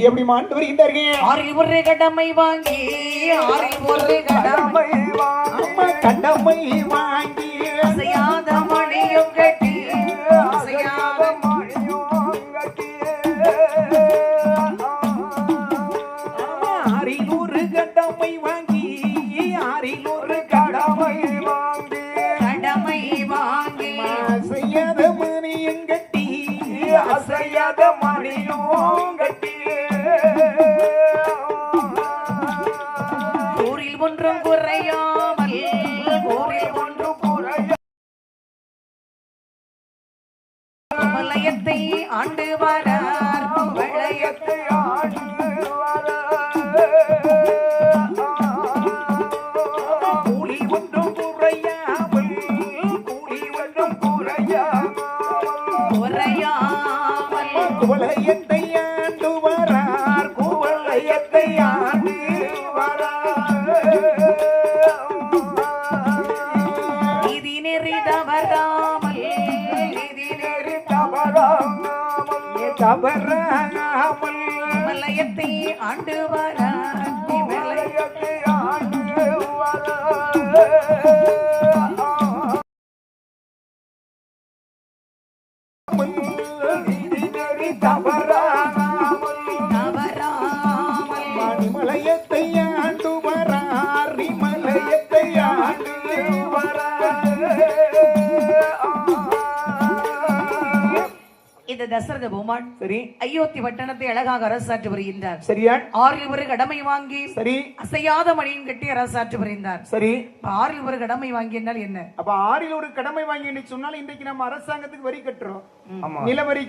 எப்படி மாண்டு வருகின்றார்கள் ஆறில் ஒரு கடமை வாங்கி ஆறில் ஒரு கடமை அம்மா கடமை வாங்கி அசையாத மணியும் கட்டி அசையாத ஒன்றும் குறையாமல். ஊரில் ஒன்றும் குவலயத்தை ஆண்டு வரார். கூலி ஒன்றும் குறையாமல். கூலி ஒன்றும் குறையாமல். குறையாமல். தவறாமல் தவறாமல் குவலயத்தை ஆண்டு வரார் மலையத்தை ஆண்டு வரார் நீதி தவறாமல் தவறாமல் ஆண்டு வரார் மலையத்தை ஆண்டு இந்த தசரத பூமான் சரி. அயோத்தி பட்டணத்தை அழகாக அரசாற்று வருகின்றார் சரியா? ஆறில் ஒரு கடமை வாங்கி சரி. அசையாத மணியும் கட்டி அரசாற்று வருகின்றார் சரி. ஆறில் ஒரு கடமை வாங்கி என்றால் என்ன? அப்ப ஆறில் ஒரு கடமை வாங்கி சொன்னால் இன்றைக்கு நம்ம அரசாங்கத்துக்கு வரி கட்டுறோம். நில வரி